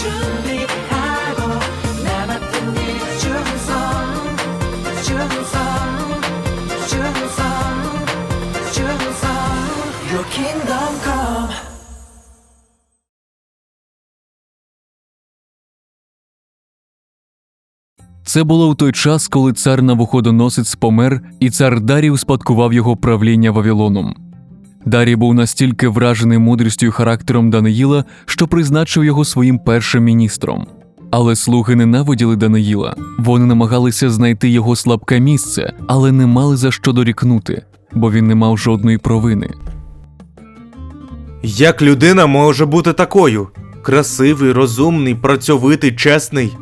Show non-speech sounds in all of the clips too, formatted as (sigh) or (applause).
준비하고 남았던 일 충성 충성 충성 충성 Your kingdom come Це було в той час, коли цар Навуходоносець помер, і цар Дарій успадкував його правління Вавилоном. Дарій був настільки вражений мудрістю і характером Даниїла, що призначив його своїм першим міністром. Але слуги ненавиділи Даниїла. Вони намагалися знайти його слабке місце, але не мали за що дорікнути, бо він не мав жодної провини. Як людина може бути такою? Красивий, розумний, працьовитий, чесний.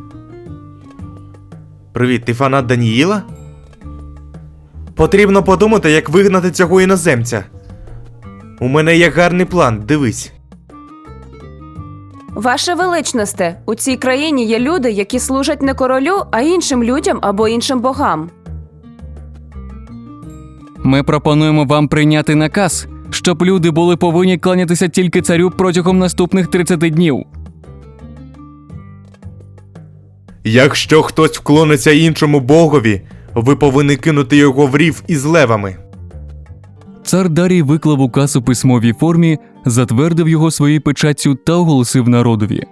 Привіт, ти фанат Даніїла? Потрібно подумати, як вигнати цього іноземця. У мене є гарний план, дивись. Ваше величносте, у цій країні є люди, які служать не королю, а іншим людям або іншим богам. Ми пропонуємо вам прийняти наказ, щоб люди були повинні кланятися тільки царю протягом наступних 30 днів. Якщо хтось вклониться іншому богові, ви повинні кинути його в рів із левами. Цар Дарій виклав указ у письмовій формі, затвердив його своєю печаттю та оголосив народові.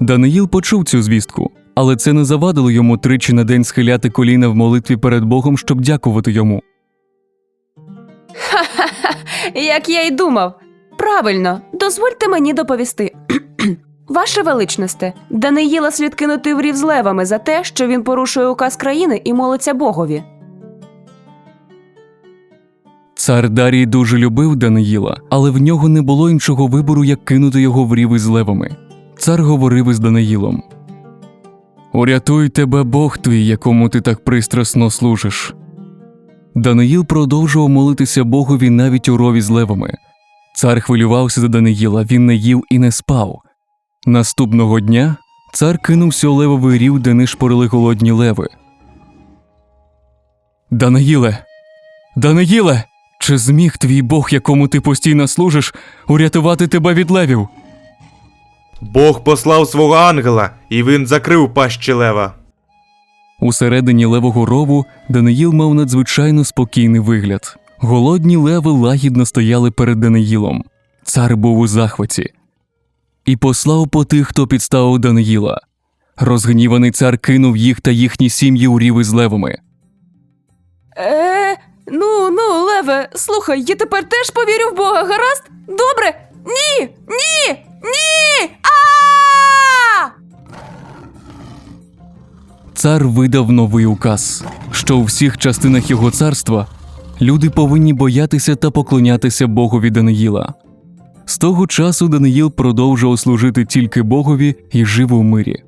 Даниїл почув цю звістку, але це не завадило йому тричі на день схиляти коліна в молитві перед Богом, щоб дякувати йому. Ха! Як я й думав. Правильно, дозвольте мені доповісти. (clears throat) Ваше величносте, Даниїла слід кинути в рів з левами за те, що він порушує указ країни і молиться Богові. Цар Дарій дуже любив Даниїла, але в нього не було іншого вибору, як кинути його в рів із левами. Цар говорив із Даниїлом: Урятуй тебе Бог твій, якому ти так пристрасно служиш. Даниїл продовжував молитися Богові навіть у рові з левами. Цар хвилювався за Даниїла, він не їв і не спав. Наступного дня цар кинувся у левовий рів, де нишпорили голодні леви. Даниїле, Даниїле, чи зміг твій Бог, якому ти постійно служиш, урятувати тебе від левів? Бог послав свого ангела, і він закрив пащі лева. Усередині левого рову Даниїл мав надзвичайно спокійний вигляд. Голодні леви лагідно стояли перед Даниїлом. Цар був у захваті. І послав по тих, хто підставив Даниїла. Розгніваний цар кинув їх та їхні сім'ї у ріви з левами. Е, ну, ну, леве, слухай, я тепер теж повірю в Бога, гаразд? Добре? Ні! Ні! Ні! А! Цар видав новий указ, що у всіх частинах його царства люди повинні боятися та поклонятися Богові Даниїла. З того часу Даниїл продовжував служити тільки Богові і жив у мирі.